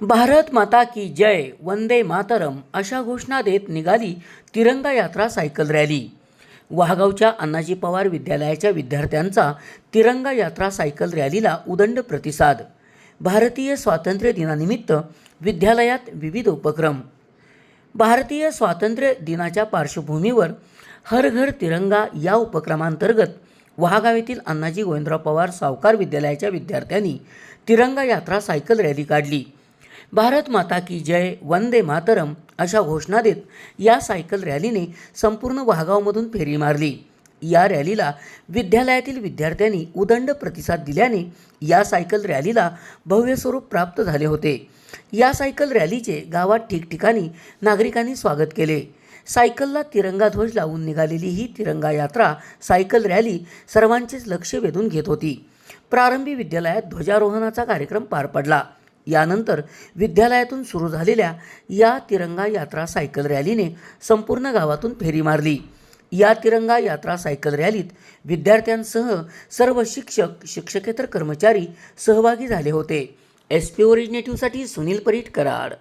भारत माता की जय वंदे मातरम अशा घोषणा देत निघाली तिरंगा यात्रा सायकल रॅली. वाहगावच्या अण्णाजी पवार विद्यालयाच्या विद्यार्थ्यांचा तिरंगा यात्रा सायकल रॅलीला उदंड प्रतिसाद. भारतीय स्वातंत्र्य दिनानिमित्त विद्यालयात विविध उपक्रम. भारतीय स्वातंत्र्य दिनाच्या पार्श्वभूमीवर हर घर तिरंगा या उपक्रमांतर्गत वहागाव येथील अण्णाजी गोविंदराव पवार सावकार विद्यालयाच्या विद्यार्थ्यांनी तिरंगा यात्रा सायकल रॅली काढली. भारत माता की जय वंदे मातरम अशा घोषणा देत या सायकल रॅलीने संपूर्ण वाघावमधून फेरी मारली. या रॅलीला विद्यालयातील विद्यार्थ्यांनी उदंड प्रतिसाद दिल्याने या सायकल रॅलीला भव्य स्वरूप प्राप्त झाले होते. या सायकल रॅलीचे गावात ठिकठिकाणी नागरिकांनी स्वागत केले. सायकलला तिरंगा ध्वज लावून निघालेली ही तिरंगा यात्रा सायकल रॅली सर्वांचेच लक्ष वेधून घेत होती. प्रारंभी विद्यालयात ध्वजारोहणाचा कार्यक्रम पार पडला. यानंतर विद्यालयातून सुरू झालेल्या या तिरंगा यात्रा सायकल रॅलीने संपूर्ण गावातून फेरी मारली. या तिरंगा यात्रा सायकल रॅलीत विद्यार्थ्यांसह सर्व शिक्षक शिक्षकेतर कर्मचारी सहभागी झाले होते. एस पी ओरिजिनेटिव्हसाठी सुनील परीट कराड.